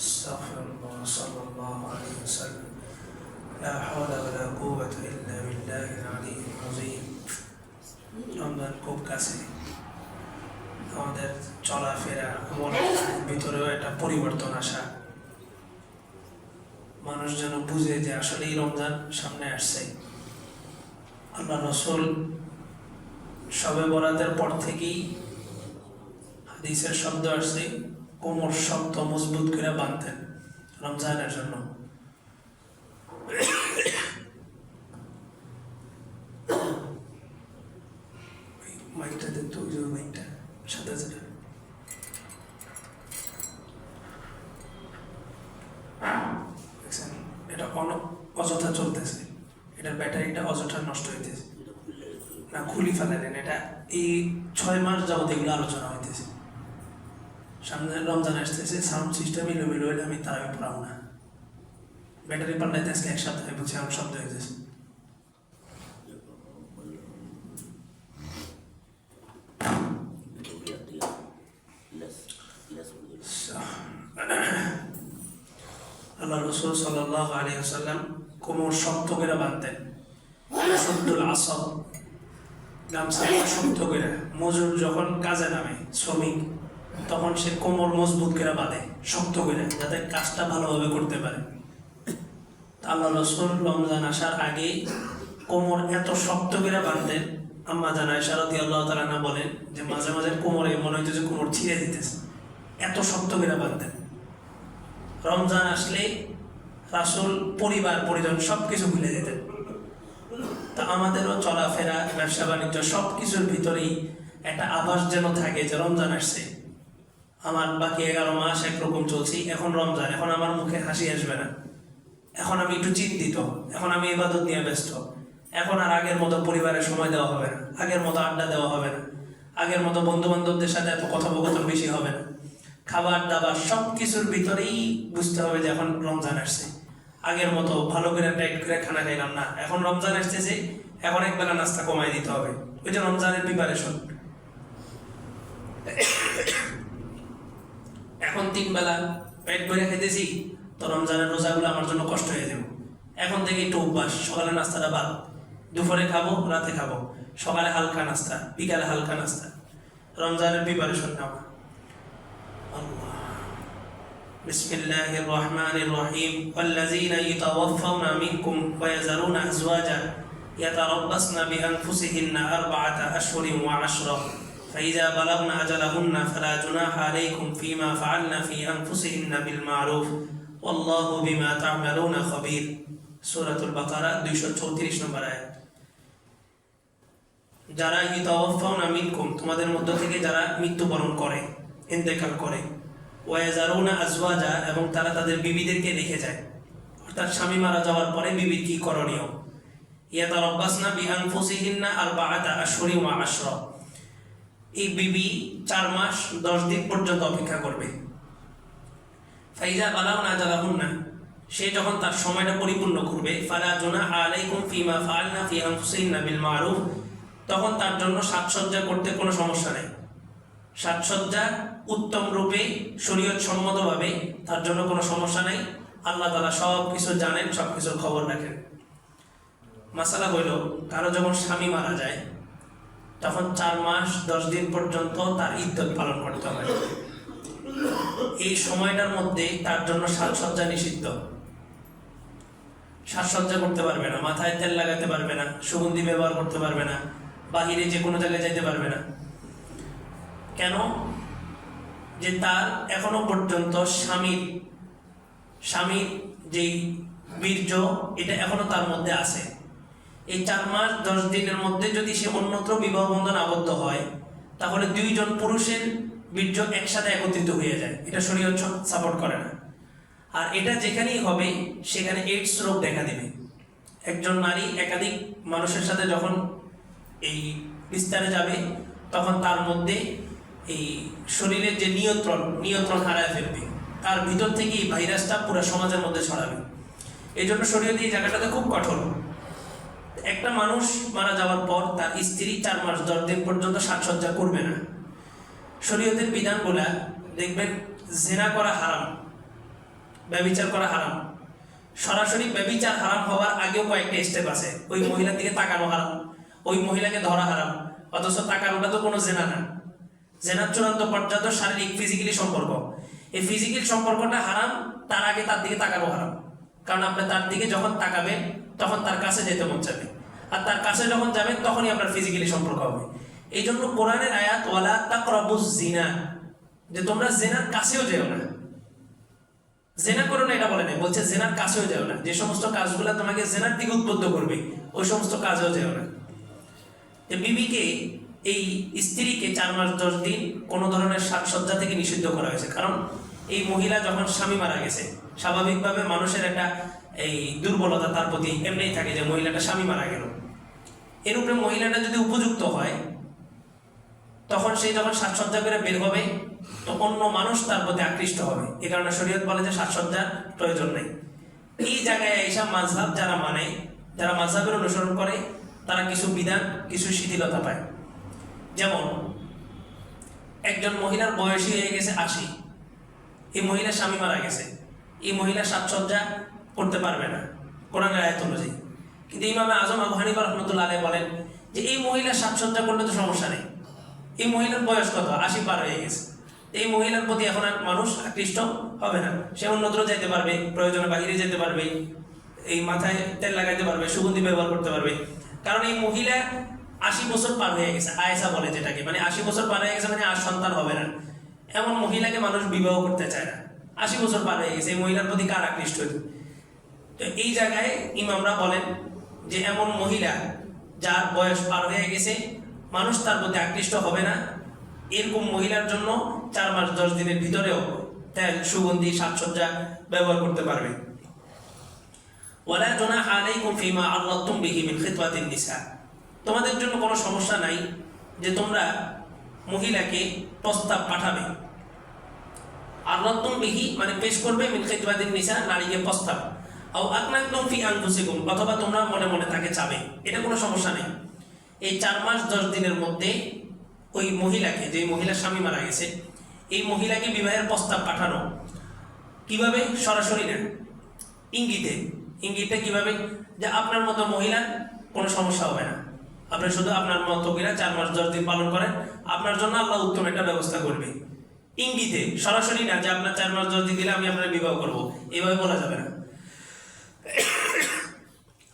استغفر صلى الله عليه وسلم لا حول ولا قوة إلا بالله العلي العظيم আমরা খুব কাছে আমাদের চলাফেরা আমলের ভিতরেও একটা পরিবর্তন আসা। মানুষ যেন বুঝে যে আসলে এই রমজান সামনে আসছে। আল্লাহ রসুল সবে বরাতের পর থেকেই হাদিসের শব্দ আসছে কোমর শক্ত, মজবুত করে বাঁধতেন রমজানের জন্য। মাইকটা দেখতো ওই যে মাইকটা সাথে সাথে দেখছেন? এটা অন- অযথা চলতেছে। ব্যাটারিটা অযথা নষ্ট না, খুলি এটা এই ছয় মাস যাবত এগুলো আলোচনা সামনে রমজান আসতেছে সাউন্ড সিস্টেম এলো মেলো হইলে আমি তারাই পড়াবো না। ব্যাটারি পাল্টাইতে আসলে এক সপ্তাহে বুঝছি আমার শব্দ হইতেছে আল্লাহ রসুল সাল্লাহ আলী আসাল্লাম কোমর শক্ত করে বাঁধতেন। সদ্দুল আসব গামছা শক্ত করে। মজুর যখন কাজে নামে, শ্রমিক তখন সে কোমর মজবুত করে বাঁধে, শক্ত করে, যাতে কাজটা ভালোভাবে করতে পারে। আল্লাহ রসুল রমজান আসার আগে কোমর এত শক্ত করে বাঁধতেন। আম্মা আল্লাহ তালা বলেন যে, মাঝে মাঝে কোমরে মনে কোমর ছিঁড়ে দিতেছে। এত শক্ত করে বাঁধতেন। রমজান আসলে রাসুল, পরিবার, পরিজন সব কিছু ভুলে যেতেন। তা আমাদেরও চলাফেরা ব্যবসা বাণিজ্য সব কিছুর ভিতরেই একটা আভাস যেন থাকে যে, রমজান আসছে। আমার বাকি এগারো মাস একরকম চলছি, এখন রমজান, এখন আমার মুখে হাসি আসবে না। এখন আমি একটু চিন্তিত, এখন আমি ইবাদত নিয়ে ব্যস্ত। এখন আর আগের মতো পরিবারের সময় দেওয়া হবে না, আগের মতো আড্ডা দেওয়া হবে না, আগের মতো বন্ধু বান্ধবদের সাথে এত কথোপকথন বেশি হবে না। খাবার দাবার সব কিছুর ভিতরেই বুঝতে হবে যে এখন রমজান আসছে। আগের মতো ভালো করে টাইট করে খানা খাইলাম না, এখন রমজান আসতেছে, এখন এক বেলা নাস্তা কমাই দিতে হবে। ওই যে রমজানের প্রিপারেশন এখন তিন বেলা পেট ভরে খাইতেছি তো রমজানের রোজাগুলো আমার জন্য কষ্ট হয়ে যাবে এখন থেকে একটু অভ্যাস সকালে নাস্তাটা বাদ দুপুরে খাবো রাতে খাবো সকালে হালকা নাস্তা বিকালে হালকা নাস্তা রমজানের প্রিপারেশন নেওয়া الله بسم الله الرحمن الرحيم والذين يتوفون منكم ويذرون أزواجا يتربصن بأنفسهن أربعة أشهر وعشرا فإذا بلغن أجلهن فلا جناح عليكم فيما فعلن في أنفسهن بالمعروف والله بما تعملون خبير سورة البقرة 234 নম্বর আয়াত যারা ইতাওয়াফাউনা মিনকুম তোমাদের মধ্য থেকে যারা মৃত্যুবরণ করে ইন্তেকাল করে ওয়াজারুনা আজওয়াজা এবং তারা তাদের বিবিদেরকে রেখে যায় অর্থাৎ স্বামী মারা যাওয়ার পরে বিবির কি করণীয় ইয়াতারাব্বাসনা বিআনফুসিহিন্না আরবাআতা আশহুরি ওয়া আশরা এই বিবি চার মাস, দশ দিন পর্যন্ত অপেক্ষা করবে। ফাইজা বালাউনা আজালাহুন্না সে যখন তার সময়টা পরিপূর্ণ করবে জুনাহ আলাইকুম ফিমা বিল মারুফ, তখন তার জন্য সাজসজ্জা করতে কোনো সমস্যা নেই। সাজসজ্জা উত্তম রূপে, শরীয়ত সম্মতভাবে তার জন্য কোনো সমস্যা নেই। আল্লাহ তালা সব কিছু জানেন সব কিছুর খবর রাখেন। মাসালা হইল, কারও যখন স্বামী মারা যায় তখন চার মাস, দশ দিন পর্যন্ত তার ইদ্যত পালন করতে হবে এই সময়টার মধ্যে তার জন্য সাজসজ্জা নিষিদ্ধ। সাজসজ্জা করতে পারবে না, মাথায় তেল লাগাতে পারবে না, সুগন্ধি ব্যবহার করতে পারবে না, বাহিরে যে কোনো জায়গায় যাইতে পারবে না। কেন? যে তার এখনও পর্যন্ত স্বামীর স্বামীর যেই বীর্য, এটা এখনও তার মধ্যে আছে। এই চার মাস, দশ দিনের মধ্যে যদি সে অন্যত্র বিবাহ বন্ধন আবদ্ধ হয়, তাহলে দুইজন পুরুষের বীর্য একসাথে একত্রিত হয়ে যায়। এটা শরীর সাপোর্ট করে না। আর এটা যেখানেই হবে, সেখানে এইডস রোগ দেখা দেবে। একজন নারী একাধিক মানুষের সাথে যখন এই বিস্তারে যাবে, তখন তার মধ্যে এই শরীরের যে নিয়ন্ত্রণ নিয়ন্ত্রণ হারায় ফেলবে। তার ভিতর থেকে এই ভাইরাসটা পুরো সমাজের মধ্যে ছড়াবে। এই জন্য শরীরের এই জায়গাটাতে খুব কঠোর। একটা মানুষ মারা যাওয়ার পর তার স্ত্রী চার মাস দশ দিন পর্যন্ত সাজসজ্জা করবে না। শরীয়তের বিধানগুলা দেখবেন, জেনা করা হারাম, ব্যবিচার করা হারাম। সরাসরি ব্যবিচার হারাম হওয়ার আগেও কয়েকটা স্টেপ আছে। ওই মহিলার দিকে তাকানো হারাম, ওই মহিলাকে ধরা হারাম, অথচ তাকানোটা তো কোনো জেনা না। জেনার চূড়ান্ত পর্যায়ে শারীরিক ফিজিক্যালি সম্পর্ক। এই ফিজিক্যাল সম্পর্কটা হারাম, তার আগে তার দিকে তাকানো হারাম। কারণ আপনি তার দিকে যখন তাকাবেন, তখন তার কাছে যেতে মন চাবে আর তার কাছে যখন যাবেন, তখনই আপনার ফিজিক্যালি সম্পর্ক হবে। এই জন্য কোরআনের আয়াত, ওয়ালা জিনা। যে তোমরা জেনার কাছেও যেও না। জেনা করো না, এটা বলে নাই। বলছে জেনার কাছেও যেও না। যে সমস্ত কাজগুলো তোমাকে জেনার দিকে উদ্বুদ্ধ করবে, ওই সমস্ত কাজেও যেও না। যে বিবিকে, এই স্ত্রীকে চার মাস দশ দিন কোনো ধরনের সাজসজ্জা থেকে নিষিদ্ধ করা হয়েছে। কারণ এই মহিলা যখন স্বামী মারা গেছে, স্বাভাবিকভাবে মানুষের একটা এই দুর্বলতা তার প্রতি এমনিই থাকে যে মহিলাটা স্বামী মারা গেল। এর উপরে মহিলাটা যদি উপযুক্ত হয়, তখন সে যখন সাজসজ্জা করে বের হবে, তো অন্য মানুষ তার প্রতি আকৃষ্ট হবে। এ কারণে শরীয়ত বলে যে সাজসজ্জার প্রয়োজন নেই। এই জায়গায় এইসব মাঝহাব যারা মানে যারা মাঝহাবের অনুসরণ করে, তারা কিছু বিধান, কিছু শিথিলতা পায়। যেমন, একজন মহিলার বয়সী হয়ে গেছে আশি। এই মহিলার স্বামী মারা গেছে। এই মহিলা সাজসজ্জা করতে পারবে না। কোরআনের আয়াত অনুযায়ী। কিন্তু ইমামে আজম আবু হানিফা রহমতুল্লাহ আলাই বলেন যে এই মহিলা সাজসজ্জা করলে তো সমস্যা নেই। এই মহিলার বয়স কত? আশি পার হয়ে গেছে। এই মহিলার প্রতি এখন আর মানুষ আকৃষ্ট হবে না। সে অন্যত্র যেতে পারবে, প্রয়োজনে বাহিরে যেতে পারবে, এই মাথায় তেল লাগাইতে পারবে, সুগন্ধি ব্যবহার করতে পারবে। কারণ এই মহিলা আশি বছর পার হয়ে গেছে আয়েসা বলে যেটাকে। মানে আশি বছর পার হয়ে গেছে মানে আর সন্তান হবে না। এমন মহিলাকে মানুষ বিবাহ করতে চায় না। আশি বছর পার হয়ে গেছে, এই মহিলার প্রতি কার আকৃষ্ট হইতো? তো এই জায়গায় ইমামরা বলেন যে এমন মহিলা যার বয়স পার হয়ে গেছে, মানুষ তার প্রতি আকৃষ্ট হবে না। এরকম মহিলার জন্য চার মাস দশ দিনের ভিতরেও তেল, সুগন্ধি, সাজসজ্জা ব্যবহার করতে পারবে। ওয়ালা জুনাহা আলাইকুম ফিমা আল্লাহতুম বিহি মিন নিসা। তোমাদের জন্য কোনো সমস্যা নাই যে তোমরা মহিলাকে প্রস্তাব পাঠাবে। আল্লাহতুম বিহি মানে পেশ করবে মিন খিতওয়াতিন নিসা, নারীকে প্রস্তাব। আও আকনাকুম ফি আনফুসিকুম, অথবা তোমরা মনে মনে তাকে চাবে। এটা কোনো সমস্যা নেই। এই চার মাস, দশ দিনের মধ্যে ওই মহিলাকে যে মহিলার স্বামী মারা গেছে, এই মহিলাকে বিবাহের প্রস্তাব পাঠানো। কীভাবে? সরাসরি না। ইঙ্গিতে। ইঙ্গিতে কীভাবে? যে আপনার মতো মহিলা কোনো সমস্যা হবে না। আপনি শুধু আপনার মতো কিনা চার মাস, দশ দিন পালন করেন। আপনার জন্য আল্লাহ উত্তম একটা ব্যবস্থা করবে। ইঙ্গিতে। সরাসরি না, যে আপনার চার মাস, দশ দিন দিলে আমি আপনার বিবাহ করব। এভাবে বলা যাবে না।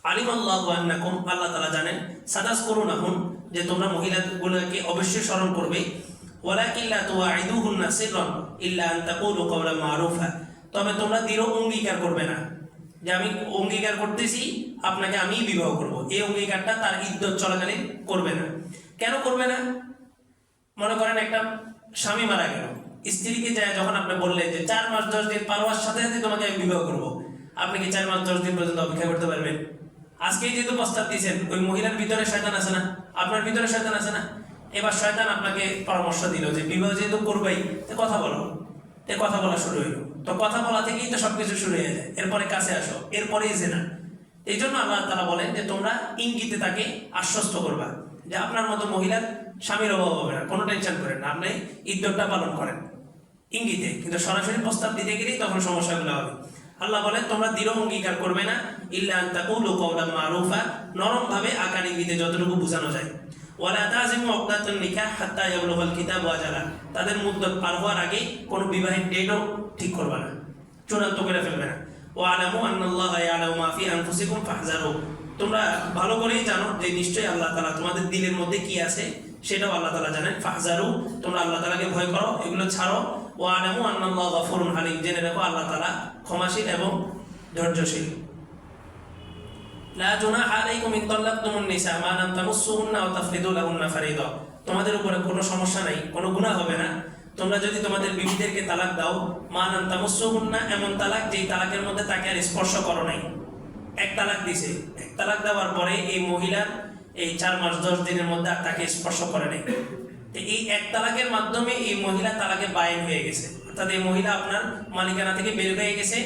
আলিম আল্লাহ আন্নাকুম, আল্লাহ তালা জানেন, সাদাস করুন আহুন যে তোমরা মহিলাগুলোকে অবশ্যই স্মরণ করবে। ওয়ালাকিল্লা তুয়াইদুহুন্না সিররান ইল্লা আন তাকুলু কওলান মারুফা। তবে তোমরা দৃঢ় অঙ্গীকার করবে না। যে আমি অঙ্গীকার করতেছি, আপনাকে আমি বিবাহ করব। এই অঙ্গীকারটা তার ইদ্যত চলাকালীন করবে না। কেন করবে না? মনে করেন একটা স্বামী মারা গেল। স্ত্রীকে যায় যখন আপনি বললেন যে চার মাস দশ দিন পার সাথে সাথে তোমাকে আমি বিবাহ করব। আপনি কি চার মাস, দশ দিন পর্যন্ত অপেক্ষা করতে পারবেন? আজকেই যেহেতু প্রস্তাব দিয়েছেন, ওই মহিলার ভিতরে শয়তান আছে না? আপনার ভিতরে শয়তান আছে না? এবার শয়তান আপনাকে পরামর্শ দিল যে, বিবাহ যেহেতু করবেই, তো কথা বলো। এ কথা বলা শুরু হইল। তো কথা বলা থেকেই তো সবকিছু শুরু হয়ে যায়। এরপরে কাছে আসো, এরপরেই জেনা। এই জন্য আল্লাহ তারা বলেন যে, তোমরা ইঙ্গিতে তাকে আশ্বস্ত করবা যে, আপনার মতো মহিলার স্বামীর অভাব হবে না, কোনো টেনশন করেন না, আপনি ইদ্যতটা পালন করেন। ইঙ্গিতে, কিন্তু সরাসরি প্রস্তাব দিতে গেলেই তখন সমস্যাগুলো হবে। আল্লাহ বলেন, তোমরা দৃঢ় অঙ্গীকার করবে না। ইল্লা মারুফা। নরম ভাবে আকার ইঙ্গিতে যতটুকু বোঝানো যায়। ওয়ালা হাত্তা কিতাবু আজালা তাদের মুদ্দত পার হওয়ার আগে কোনো বিবাহের ডেটও ঠিক করবে না। চূড়ান্ত করে ফেলবে না। ও আলামু আন্নাল্লাহ ইয়ালামু মা আনফুসিকুম তোমরা ভালো করেই জানো যে নিশ্চয়ই আল্লাহ তাআলা তোমাদের দিলের মধ্যে কি আছে, সেটাও আল্লাহ তাআলা জানেন। ফাহজারু, তোমরা আল্লাহ তাআলাকে ভয় করো, এগুলো ছাড়ো। তোমাদের উপরে কোনো সমস্যা নাই, কোনো গুনাহ হবে না। তোমরা যদি তোমাদের বিবিদেরকে তালাক দাও, মা লাম তামাসসুহুন্না এমন তালাক যেই তালাকের মধ্যে তাকে আর স্পর্শ করো নাই। এক তালাক দিছে। এক তালাক দেওয়ার পরে এই মহিলার এই চার মাস দশ দিনের মধ্যে আর তাকে স্পর্শ করে নাই। এই এক তালাকের মাধ্যমে এই মহিলা তালাকে বায়ন হয়ে গেছে। অর্থাৎ এই মহিলা আপনার মালিকানা থেকে বের হয়ে গেছে।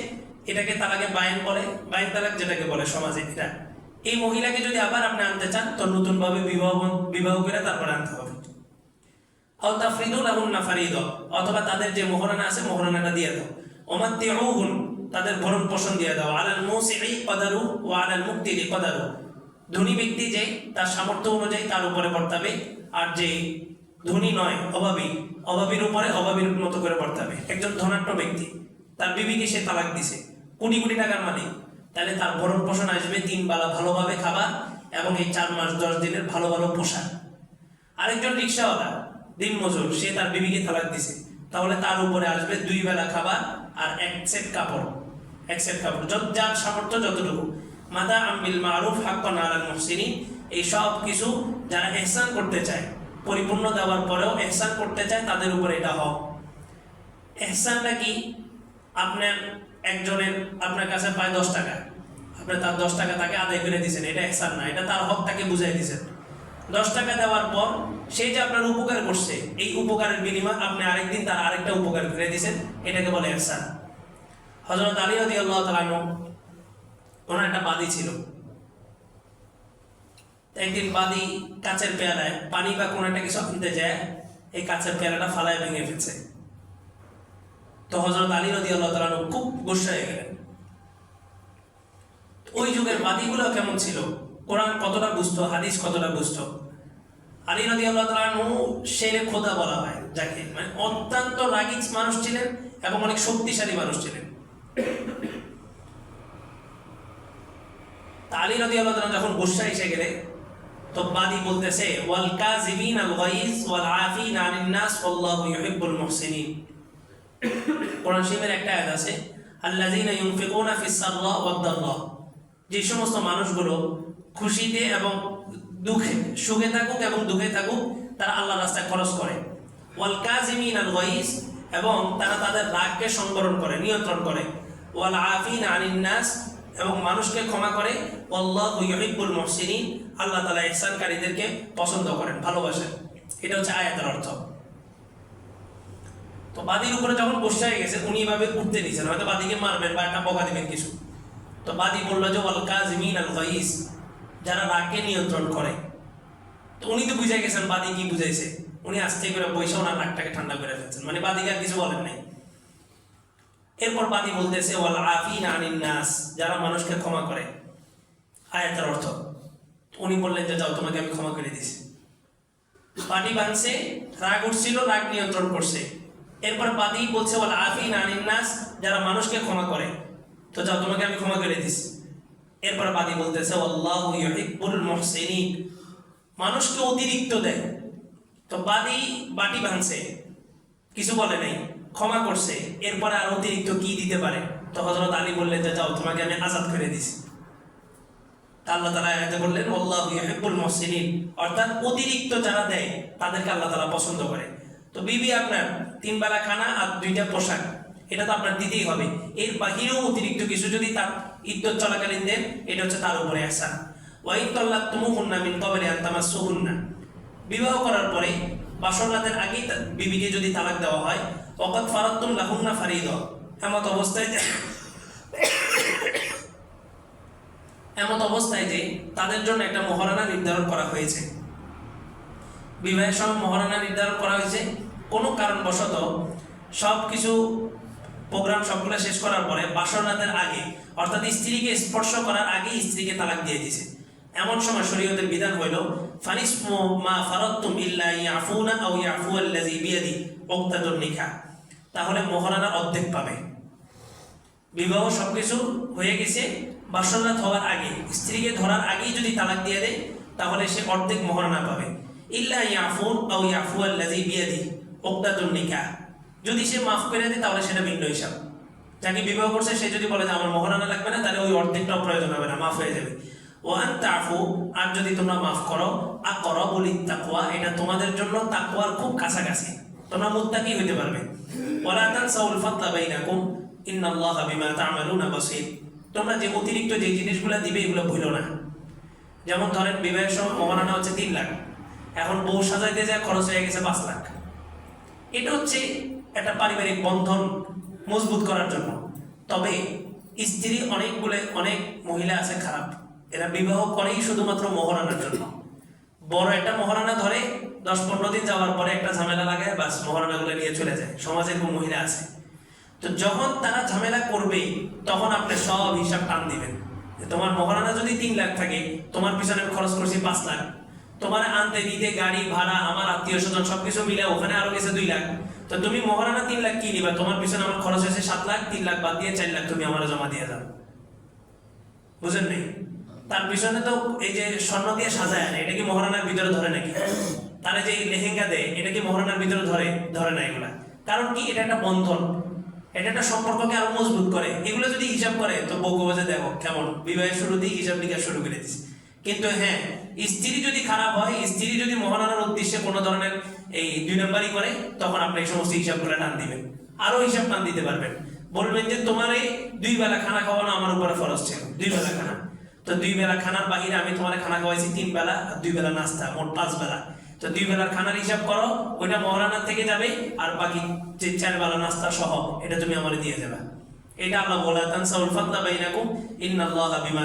এটাকে তালাকে বায়ন বলে, বায়ন তালাক যেটাকে বলে সমাজে এটা। এই মহিলাকে যদি আবার আপনি আনতে চান, তো নতুন ভাবে বিবাহ বিবাহ করে তারপরে আনতে হবে। অথবা তাদের যে মোহরানা আছে, মোহরানাটা দিয়ে দাও। ওমাত্তিউহুন, তাদের ভরণ পোষণ দিয়ে দাও। আলাল মুসিই কদারু ও আলাল মুক্তিরি কদারু। ধনী ব্যক্তি যে তার সামর্থ্য অনুযায়ী তার উপরে বর্তাবে, আর যে ধনী নয়, অভাবী। অভাবীর উপরে অভাবীর মতো করে পড়তে হবে। একজন ধনাঢ্য ব্যক্তি, তার বিবিকে সে তালাক দিছে। কোটি কোটি টাকার মালিক। তাহলে তার ভরণ পোষণ আসবে তিন বেলা ভালোভাবে খাবার এবং এই চার মাস, দশ দিনের ভালো ভালো পোশাক। আরেকজন রিক্সাওয়ালা দিন মজুর সে তার বিবিকে তালাক দিছে। তাহলে তার উপরে আসবে দুই বেলা খাবার আর এক সেট কাপড়। এক সেট কাপড়। যত যার সামর্থ্য যতটুকু। মাদা আম্বিল মারুফ হাক্কান আলাল মুহসিনিন। এই সব কিছু যারা এহসান করতে চায় পরিপূর্ণ দেওয়ার পরেও এহসান করতে চায় তাদের উপর এটা হক। এহসানটা কি? আপনার একজনের, আপনার কাছে পায় দশ টাকা। আপনি তার দশ টাকা তাকে আদায় করে দিয়েছেন। এটা এহসান না, এটা তার হক তাকে বুঝাই দিয়েছেন। দশ টাকা দেওয়ার পর সেই যে আপনার উপকার করছে, এই উপকারের বিনিময়ে আপনি আরেকদিন তার আরেকটা উপকার করে দিয়েছেন, এটাকে বলে এহসান। হজরত আলী আদি আল্লাহ তালানো ওনার একটা বাদি ছিল। একদিন বাদি কাচের পেয়ালায় পানি বা কোনো একটা কিছু কিনতে যায়, এই কাচের পেয়ালাটা ফালায় ভেঙে ফেলছে। তো হজরত আলী রদি আল্লাহ তালানু খুব গুসা হয়ে গেলেন। ওই যুগের বাদীগুলো কেমন ছিল? কোরআন কতটা বুঝতো? হাদিস কতটা বুঝতো? আলী নদী আল্লাহ তালু শেরে খোদা বলা হয় যাকে। মানে অত্যন্ত রাগী মানুষ ছিলেন এবং অনেক শক্তিশালী মানুষ ছিলেন। আলী নদী আল্লাহ তালু যখন গুসা এসে গেলে তো বাদী বলতেছে, ওয়াল কাজিমিন আল গাইজ ওয়াল আফিন আনিন নাস, আল্লাহু ইউহিব্বুল মুহসিনিন। কোরআন শরীফের একটা আয়াত আছে, আল্লাযীনা ইউনফিকুনা ফিস সাররা ওয়াদ দাররা। যে সমস্ত মানুষগুলো খুশিতে এবং দুঃখে, সুখে থাকুক এবং দুঃখে থাকুক, তারা আল্লাহ রাস্তায় খরচ করে। ওয়াল কাজিমিন আল গাইজ, এবং তারা তাদের রাগকে সংবরণ করে, নিয়ন্ত্রণ করে। ওয়াল আফিন আনিন নাস এবং মানুষকে ক্ষমা করে ইউহিব্বুল মুহসিনিন, আল্লাহ তাআলা ইহসানকারীদেরকে পছন্দ করেন, ভালোবাসেন। এটা হচ্ছে আয়াতের অর্থ। তো বাদীর উপরে যখন বসে হয়ে গেছে, উনি এভাবে উঠতে নিয়েছেন হয়তো বাদিকে মারবেন বা একটা বকা দিবেন কিছু। তো বাদী বলল যে, ওয়াল কাজিমিন আল গাইস যারা রাগকে নিয়ন্ত্রণ করে। তো উনি তো বুঝে গেছেন বাদী কি বুঝাইছে। উনি আস্তে করে বৈশা ওনার রাগটাকে ঠান্ডা করে ফেলছেন। মানে বাদিকে আর কিছু বলেন নাই। এরপর বাদী বলতেছে ওয়াল আফিন নাস যারা মানুষকে ক্ষমা করে। আয়াতের অর্থ, উনি বললেন যে, যাও, তোমাকে আমি ক্ষমা করে দিছি। পাটি ভাঙছে রাগ উঠছিল, রাগ নিয়ন্ত্রণ করছে। এরপর বাদী বলছে বলে আফিন আনিন নাস যারা মানুষকে ক্ষমা করে। তো যাও, তোমাকে আমি ক্ষমা করে দিছি। এরপর বাদী বলতেছে আল্লাহু ইউহিব্বুল মুহসিনিন মানুষকে অতিরিক্ত দেয়। তো বাদী বাটি ভাঙছে কিছু বলে নাই। ক্ষমা করছে, এরপরে আর অতিরিক্ত কি দিতে পারে? তো হজরত আলী বললেন, যে যাও, তোমাকে আমি আজাদ করে দিছি। আল্লাহ তালা আয়াতে বললেন, আল্লাহ মুহসিনিন। অর্থাৎ অতিরিক্ত যারা দেয়, তাদেরকে আল্লাহ তালা পছন্দ করে। তো বিবি আপনার তিন বেলা খানা আর দুইটা পোশাক, এটা তো আপনার দিতেই হবে। এর বাহিরেও অতিরিক্ত কিছু যদি তার ইদ্যত চলাকালীন দেন, এটা হচ্ছে তার উপরে আসা ওয়াইন তল্লাক তুমু হুন্না মিন কবলে আন্তামা সুহুন্না বিবাহ করার পরে বাসর রাতের আগেই বিবিকে যদি তালাক দেওয়া হয় অকত ফারাত্তুম লাহুন্না ফারিদ। এমত অবস্থায় যে এমত অবস্থায় যে তাদের জন্য একটা মহারানা নির্ধারণ করা হয়েছে। বিবাহের সময় মহারানা নির্ধারণ করা হয়েছে। কোনো কারণবশত সব কিছু প্রোগ্রাম সবগুলো শেষ করার পরে বাসর আগে, অর্থাৎ স্ত্রীকে স্পর্শ করার আগে স্ত্রীকে তালাক দিয়ে দিয়েছে। এমন সময় শরীয়তের বিধান হইল ফানিস মা ফারাত্তুম ইল্লা ইয়াফুনা আও ইয়াফু আল্লাযী বিয়াদি উকতাতুন নিকাহ তাহলে মহারানার অর্ধেক পাবে। বিবাহ সবকিছু হয়ে গেছে বাসররাত হওয়ার আগে, স্ত্রীকে ধরার আগেই যদি তালাক দিয়ে দেয়, তাহলে সে অর্ধেক মহারণা পাবে। ইল্লা ইয়াফুন আও ইয়াফু আল্লাযী বিয়াদি উকতাতুন নিকাহ যদি সে মাফ করে দেয়, তাহলে সেটা ভিন্ন হিসাব। যাকে বিবাহ করছে, সে যদি বলে যে, আমার মহারণা লাগবে না তাহলে ওই অর্ধেকটাও প্রয়োজন হবে না, মাফ হয়ে যাবে। ওয়ান তাফু আর যদি তোমরা মাফ করো আর করো বলি তাকুয়া এটা তোমাদের জন্য তাকুয়ার খুব কাছাকাছি। তোমরা মুত্তাকি হইতে পারবে। ওয়ালা তানসাউল ফাদলা বাইনাকুম, ইন্নাল্লাহা বিমা তা'মালুনা বাসীর। তোমরা যে অতিরিক্ত যে জিনিসগুলো দিবে, এগুলো ভুলো না। যেমন ধরেন, বিবাহের সময় মহারানা হচ্ছে তিন লাখ। এখন বউ সাজাইতে যায়, খরচ হয়ে গেছে পাঁচ লাখ। এটা হচ্ছে একটা পারিবারিক বন্ধন মজবুত করার জন্য। তবে স্ত্রী অনেকগুলো, অনেক মহিলা আছে খারাপ। এরা বিবাহ করেই শুধুমাত্র মহারানার জন্য। বড় একটা মহারানা ধরে দশ পনেরো দিন যাওয়ার পরে একটা ঝামেলা লাগায় বাস মহারানাগুলো নিয়ে চলে যায়। সমাজে খুব মহিলা আছে। তো যখন তারা ঝামেলা করবে তখন আপনি সব হিসাব টান দিবেন। তোমার মহারানা যদি তিন লাখ থাকে, তোমার পিছনে খরচ করছি পাঁচ লাখ। তোমার আনতে, দিতে, গাড়ি, ভাড়া, আমার আত্মীয় স্বজন সবকিছু মিলে ওখানে আরও গেছে দুই লাখ। তো তুমি মহারানা তিন লাখ কি নিবা? তোমার পিছনে আমার খরচ হয়েছে সাত লাখ, তিন লাখ বাদ দিয়ে চার লাখ তুমি আমার জমা দিয়ে যাও বুঝেন নেই? তার পিছনে তো এই যে স্বর্ণ দিয়ে সাজায় আনে এটা কি মহারানার ভিতরে ধরে নাকি? তারা যে লেহেঙ্গা দেয়, এটা কি মহারানার ভিতরে ধরে ধরে না এগুলা? কারণ কি? এটা একটা বন্ধন। এটা একটা সম্পর্ককে আরও মজবুত করে। এগুলো যদি হিসাব করে, তো বউ বাজে দেখো কেমন? বিবাহের শুরুতেই হিসাব নিকাশ শুরু করে দিচ্ছে কিন্তু হ্যাঁ স্ত্রী যদি খারাপ হয়, স্ত্রী যদি মহারানার উদ্দেশ্যে কোনো ধরনের এই দুই নম্বরই করে, তখন আপনি এই সমস্ত হিসাব করে টান দিবেন। আরও হিসাব টান দিতে পারবেন। বলবেন যে, তোমার এই দুই বেলা খানা খাওয়ানো আমার উপরে ফরজ ছিল। দুই বেলা খানা। তো দুই বেলা খানার বাহিরে আমি তোমার খানা খাওয়াইছি তিন বেলা আর দুই বেলা নাস্তা, মোট পাঁচ বেলা। তো দুই বেলার খানার হিসাব করো, ওইটা মহারানার থেকে যাবে আর বাকি যে চার বেলা নাস্তা সহ, এটা তুমি আমার দিয়ে এটা আল্লাহ বিমা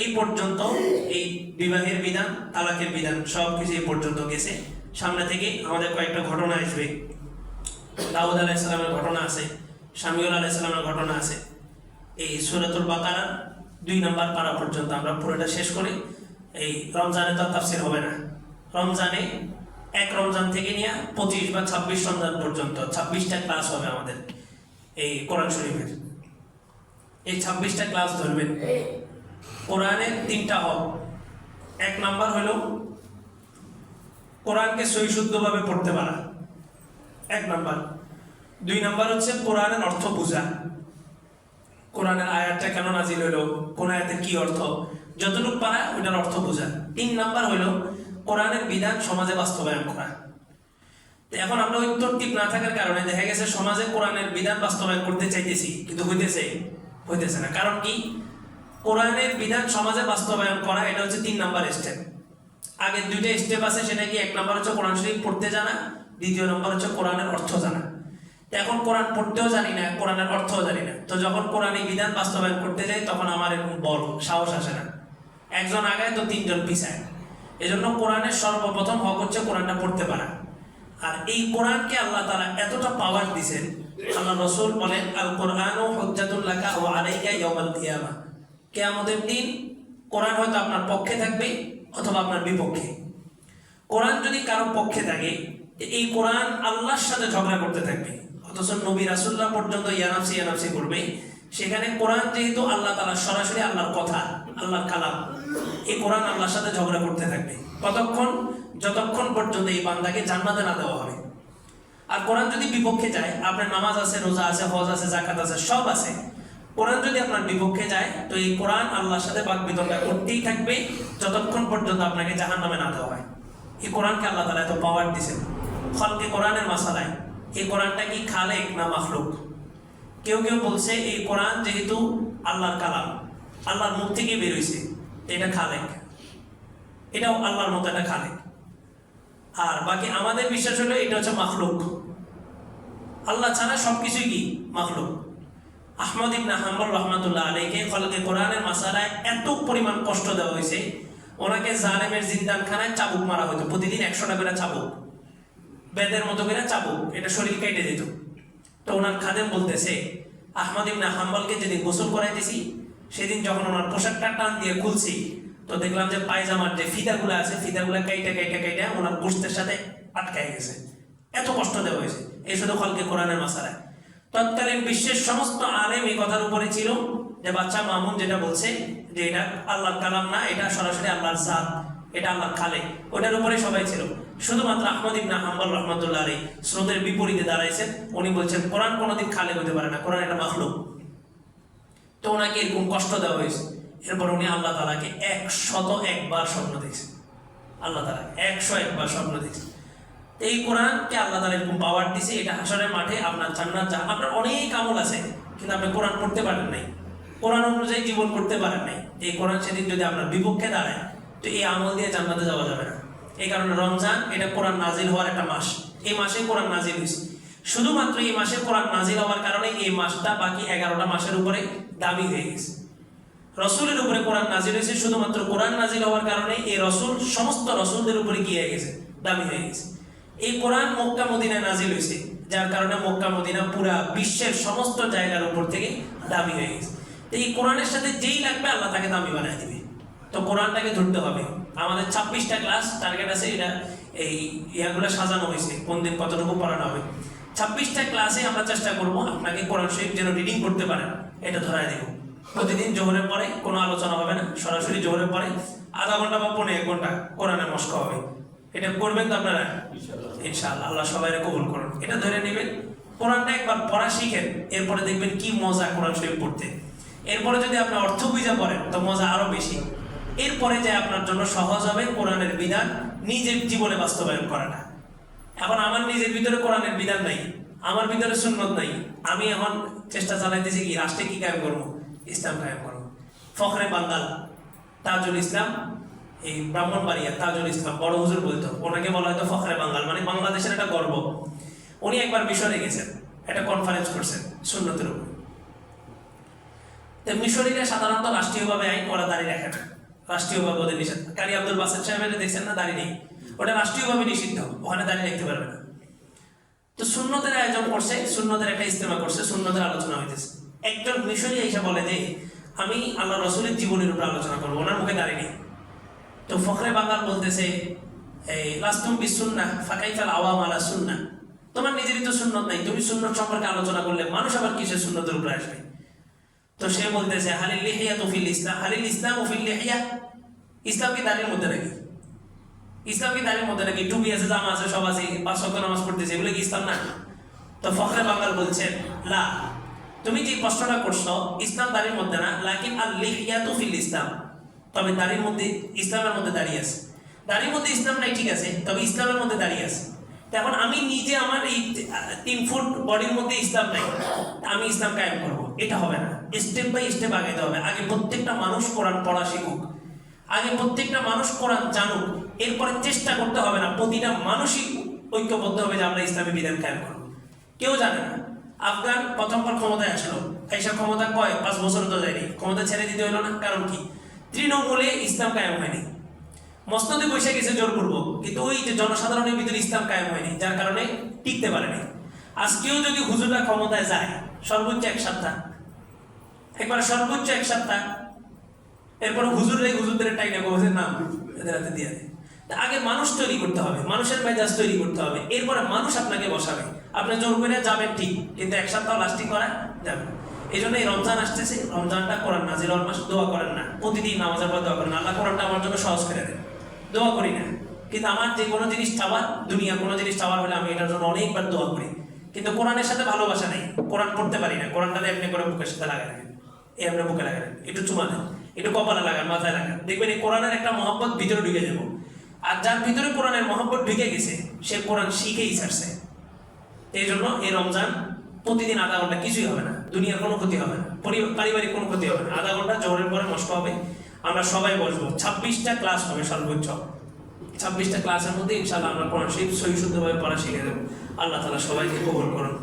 এই পর্যন্ত এই বিবাহের বিধান, তালাকের বিধান, সব কিছু এই পর্যন্ত গেছে। সামনে থেকে আমাদের কয়েকটা ঘটনা আসবে। দাউদ আলাইহিস ঘটনা আছে, শামিউল আলাইহিস ঘটনা আছে। এই সূরাতুল বাকারার দুই নাম্বার পারা পর্যন্ত আমরা পুরোটা শেষ করি। এই রমজানে তো তাফসীর হবে না। রমজানে এক রমজান থেকে নিয়ে পঁচিশ বা ছাব্বিশ রমজান পর্যন্ত, ছাব্বিশটা ক্লাস হবে আমাদের এই কোরআন শরীফের। এই ছাব্বিশটা ক্লাস ধরবেন। কোরআনের তিনটা হক। এক নাম্বার হলো, কোরআনকে সহিশুদ্ধভাবে পড়তে পারা। এক নাম্বার। দুই নাম্বার হচ্ছে কোরআনের অর্থ বোঝা। কোরআনের আয়াতটা কেন নাজিল হলো? কোন আয়াতের কি অর্থ? যতটুকু পারা ওইটার অর্থ বোঝা। তিন নাম্বার হলো, কোরআনের বিধান সমাজে বাস্তবায়ন করা। এখন আমরা ওই তরতিব না থাকার কারণে দেখা গেছে সমাজে কোরআনের বিধান বাস্তবায়ন করতে চাইতেছি, কিন্তু হইতেছে হইতেছে না। কারণ কি? কোরআনের বিধান সমাজে বাস্তবায়ন করা, এটা হচ্ছে তিন নাম্বার স্টেপ আগের দুইটা স্টেপ আছে, সেটা কি? এক নাম্বার হচ্ছে কোরআন শরীফ পড়তে জানা, দ্বিতীয় নম্বর হচ্ছে কোরআনের অর্থ জানা। এখন কোরআন পড়তেও জানি না, কোরআনের অর্থও জানি না। তো যখন কোরআনের বিধান বাস্তবায়ন করতে যাই, তখন আমার এরকম বল সাহস আসে না। একজন আগায় তো তিনজন পিছায়। এজন্য কোরআনের সর্বপ্রথম হক হচ্ছে কোরআনটা পড়তে পারা। আর এই কোরআনকে আল্লাহ তারা এতটা পাওয়ার দিছেন, আল্লাহ রসুল বলেন আল কোরআন ও হজ্জাতুল্লাহ ও আলাইকা ইয়াউমাল কিয়ামা। কিয়ামতের দিন কোরআন হয়তো আপনার পক্ষে থাকবে অথবা আপনার বিপক্ষে। কোরআন যদি কারও পক্ষে থাকে, এই কোরআন আল্লাহর সাথে ঝগড়া করতে থাকবে। অথচ নবী রাসুল্লাহ পর্যন্ত ইয়ানাফসি ইয়ানাফসি করবে সেখানে কোরআন যেহেতু আল্লাহ তালা সরাসরি আল্লাহর কথা, আল্লাহর কালাম, এই কোরআন আল্লাহর সাথে ঝগড়া করতে থাকবে। কতক্ষণ যতক্ষণ পর্যন্ত এই বান্দাকে জান্নাতে না দেওয়া হবে। আর কোরআন যদি বিপক্ষে যায়, আপনার নামাজ আছে, রোজা আছে, হজ আছে জাকাত আছে, সব আছে। কোরআন যদি আপনার বিপক্ষে যায়, তো এই কোরআন আল্লাহর সাথে বাক বিতর্কা করতেই থাকবে, যতক্ষণ পর্যন্ত আপনাকে জাহান নামে না দেওয়া হয়। এই কোরআনকে আল্লাহ তালা এত পাওয়ার দিয়েছেন। ফলকে কোরআনের মাসালায় এই কোরআনটা কি খালেক না মাখলুক? কেউ কেউ বলছে এই কোরআন যেহেতু আল্লাহর কালাম, আল্লাহর মুখ থেকে বেরোইছে এটা খালেক। এটাও আল্লাহর মতো একটা খালেক। আর বাকি আমাদের বিশ্বাস হলো এটা হচ্ছে মাখলুক। আল্লাহ ছাড়া সবকিছুই কি? মাখলুক। আহমদ ইবনা হাম্বল রহমাতুল্লাহ আলীকে ফলকে কোরআনের মাসালায় এত পরিমাণ কষ্ট দেওয়া হয়েছে, ওনাকে জালেমের জিন্দানখানায় চাবুক মারা হতো, প্রতিদিন একশোটা করে চাবুক। বেদের মতো করে চাবুক এটা শরীর কেটে দিত। তো ওনার খাদেম বলতেছে, আহমদ ইবনা হাম্বলকে যেদিন গোসল করাইতেছি, সেদিন যখন ওনার পোশাকটা টান দিয়ে খুলছি, তো দেখলাম যে পায়জামার যে ফিতাগুলো আছে, ফিতাগুলো কাইটা কাইটা কাইটা ওনার গোষ্ঠের সাথে আটকাই গেছে। এত কষ্ট দেওয়া হয়েছে, এই শুধু ফলকে কোরআনের মাসালায়। তৎকালীন বিশ্বের সমস্ত আলেম এই কথার উপরে ছিল যে, বাচ্চা মামুন যেটা বলছে যে, এটা আল্লাহর কালাম না, এটা সরাসরি আল্লাহর জাত। এটা আল্লাহর খালে। ওটার উপরে সবাই ছিল। শুধুমাত্র আহমদ ইবনা হাম্বল রহমতুল্লাহ আলী স্রোতের বিপরীতে দাঁড়াইছেন। উনি বলছেন, কোরআন কোনোদিন খালে হতে পারে না। কোরআন এটা মাখলুক। তো ওনাকে এরকম কষ্ট দেওয়া হয়েছে। এরপর উনি আল্লাহ তালাকে একশত একবার স্বপ্ন দেখছেন আল্লাহ তালা একশো একবার স্বপ্ন দেখছেন এই কোরআনকে আল্লাহ তালা এরকম পাওয়ার দিছে। এটা হাসরের মাঠে আপনার জান্নাত যা আপনার অনেক আমল আছে, কিন্তু আপনি কোরআন পড়তে পারেন নাই। কোরআন অনুযায়ী জীবন করতে পারেন নাই। এই কোরআন সেদিন যদি আপনার বিপক্ষে দাঁড়ায় তো এই আমল দিয়ে জান্নাতে যাওয়া যাবে না। এই কারণে রমজান, এটা কোরআন নাজিল হওয়ার একটা মাস। এই মাসে কোরআন নাজিল হয়েছে। শুধুমাত্র এই মাসে কোরআন নাজিল হওয়ার কারণে এই মাসটা বাকি এগারোটা মাসের উপরে দাবি হয়ে গেছে। রসুলের উপরে কোরআন নাজিল হয়েছে, শুধুমাত্র কোরআন নাজিল হওয়ার কারণে এই রসুল, সমস্ত রসুলদের উপরে গিয়ে গেছে, দাবি হয়ে গেছে। এই কোরআন মক্কা মদিনায় নাজিল হয়েছে, যার কারণে মক্কা মদিনা পুরা বিশ্বের সমস্ত জায়গার উপর থেকে দাবি হয়ে গেছে। এই কোরআনের সাথে যেই লাগবে আল্লাহ তাকে দামি বানিয়ে দিবে। তো কোরআনটাকে ধরতে হবে। আমাদের ছাব্বিশটা ক্লাস টার্গেট আছে এটা এই ইয়াগুলো সাজানো হয়েছে কোন দিন কতটুকু পড়ানো হবে। ছাব্বিশটা ক্লাসে আমরা চেষ্টা করব আপনাকে কোরআন শরীফ যেন রিডিং করতে পারেন এটা ধরাই দেব। প্রতিদিন জোহরের পরে কোনো আলোচনা হবে না সরাসরি জোহরের পরে আধা ঘণ্টা বা পনেরো এক ঘণ্টা কোরআনের মস্ক হবে। এটা করবেন তো আপনারা? ইনশাআল্লাহ। আল্লাহ সবাই কবুল করুন। এটা ধরে নেবেন কোরআনটা একবার পড়া শিখেন এরপরে দেখবেন কি মজা কোরআন শরীফ পড়তে। এরপরে যদি আপনি অর্থ বুঝা পড়েন তো মজা আরও বেশি। এরপরে যে আপনার জন্য সহজ হবে কোরআনের বিধান, নিজের জীবনে বাস্তবায়ন করাটা এখন আমার নিজের ভিতরে কোরআনের বিধান নাই, আমার ভিতরে সুন্নত নাই, আমি এখন চেষ্টা চালাইতেছি কি, রাষ্ট্রে কি কায়েম করব? ইসলাম কায়েম করব। ফখরে বাঙ্গাল তাজুল ইসলাম, এই ব্রাহ্মণবাড়িয়া তাজুল ইসলাম, বড় হুজুর বলতো, ওনাকে বলা হয়তো ফখরে বাঙ্গাল মানে বাংলাদেশের একটা গর্ব। উনি একবার মিশরে গেছেন, একটা কনফারেন্স করছেন, সুন্নতের উপর। মিশরীরা সাধারণত রাষ্ট্রীয়ভাবে আইন ওরা দাঁড়িয়ে রাখে না। রাষ্ট্রীয়ভাবে ওদের নিষেধ। কারি আব্দুল বাসেদ সাহেবের দেখছেন না? দাঁড়িয়ে নেই। ওটা রাষ্ট্রীয়ভাবে নিষিদ্ধ। ওখানে দাঁড়িয়ে রাখতে পারবে না। তো শূন্যতের আয়োজন করছে শূন্যতের একটা ইস্তেমা করছে শূন্যতের আলোচনা হইতেছে। একজন মিশরী এসে বলে যে, আমি আল্লাহ রসুলের জীবনের উপর আলোচনা করব, ওনার মুখে দাঁড়িয়ে নেই। তো ফখরে বাঙ্গাল বলতেছে, এই, লাস্তুম বিসুন্না, ফাকাইফাল আওয়াম আলা সুন্না। তোমার নিজেরই তো সুন্নত নাই। তুমি সুন্নত সম্পর্কে আলোচনা করলে মানুষ আবার কিসের সুন্নতের উপরে আসবে? তো সে বলতেছে, হালিল লিহিয়া তো ফিল ইসলাম। হালিল ইসলাম ও ফিল লিহিয়া ইসলাম দাঁড়িয়ে মধ্যে নাকি? ইসলাম দাঁড়িয়ে মধ্যে নাকি টুপি আছে জামা আছে, সব আছে, পাঁচ শক্ত নামাজ পড়তেছে, এগুলো কি ইসলাম না? তো ফখরে বাঙ্গাল বলছেন, লা। তুমি যে প্রশ্নটা করছ, ইসলাম দাঁড়ির মধ্যে না, লাকিন আল লিহিয়া তো ফিল ইসলাম। তবে দাড়ির মধ্যে, ইসলামের মধ্যে দাঁড়িয়ে আছে। দাড়ির মধ্যে ইসলাম নাই, ঠিক আছে, তবে ইসলামের মধ্যে দাঁড়িয়ে আছে। এখন আমি নিজে আমার এই তিন ফুট বডির মধ্যে ইসলাম নাই, আমি ইসলাম কায়েম করব। এটা হবে না। স্টেপ বাই স্টেপ আগাইতে হবে। আগে প্রত্যেকটা মানুষ কোরআন পড়া শিখুক। আগে প্রত্যেকটা মানুষ কোরআন জানুক, এরপরে চেষ্টা করতে হবে না, প্রতিটা মানুষই ঐক্যবদ্ধ হবে যে আমরা ইসলামী বিধান কায়েম করব। কেউ জানে না। আফগান প্রথমবার ক্ষমতায় আসলো। এইসব ক্ষমতা কয়? পাঁচ বছর তো যায়নি। ক্ষমতা ছেড়ে দিতে হলো না, কারণ কি? তৃণমূলে ইসলাম কায়েম হয়নি। মসনদে বসে গেছে জোরপূর্বক, কিন্তু ওই যে জনসাধারণের ভিতরে ইসলাম কায়েম হয়নি, যার কারণে টিকতে পারেনি। আজকেও যদি হুজুররা ক্ষমতায় যায়, সর্বোচ্চ এক সপ্তাহ। একবার সর্বোচ্চ এক সপ্তাহ এরপর হুজুররাই হুজুরদের টাইনে হুজুর নাম এদের হাতে দিয়ে দেয়। তা আগে মানুষ তৈরি করতে হবে, মানুষের মেজাজ তৈরি করতে হবে, এরপরে মানুষ আপনাকে বসাবে। আপনি জোর করে যাবেন ঠিক, কিন্তু এক সপ্তাহ লাস্টিং করা যাবে এই জন্য এই রমজান আসতেছে, রমজানটা করেন না জিরল মাস দোয়া করেন না, প্রতিদিন নামাজের পর দোয়া করেন আল্লাহ কোরআনটা আমার জন্য সহজ করে দেন, দোয়া করি না। কিন্তু আমার যে কোনো জিনিস চাওয়ার দুনিয়া কোনো জিনিস চাওয়ার হলে আমি এটার জন্য অনেকবার দোয়া করি। কিন্তু কোরআনের সাথে ভালোবাসা নেই, কোরআন পড়তে পারি না কোরআনটা এমনি করে বুকের সাথে লাগাই এই এমনি বুকে লাগান একটু চুমা দেন। একটু কপালে লাগান, মাথায় লাগান। দেখবেন এই কোরআনের একটা মহব্বত ভিতরে ঢুকে যাব। আর যার ভিতরে কোরআনের মহব্বত ঢুকে গেছে, সে কোরআন শিখেই ছাড়ছে। এই জন্য এই রমজান প্রতিদিন আধা ঘণ্টা কিছুই হবে না। দুনিয়ার কোনো ক্ষতি হবে না। পারিবারিক কোনো ক্ষতি হবে না। আধা ঘণ্টা জোরের পরে নষ্ট হবে। আমরা সবাই বসবো। ছাব্বিশটা ক্লাস হবে সর্বোচ্চ। ছাব্বিশটা ক্লাসের মধ্যে ইনশাল্লাহ আমরা কোরআন শরীফ সহি শুদ্ধভাবে পড়া শিখে দেবো। আল্লাহ তালা সবাইকে কবল করুন।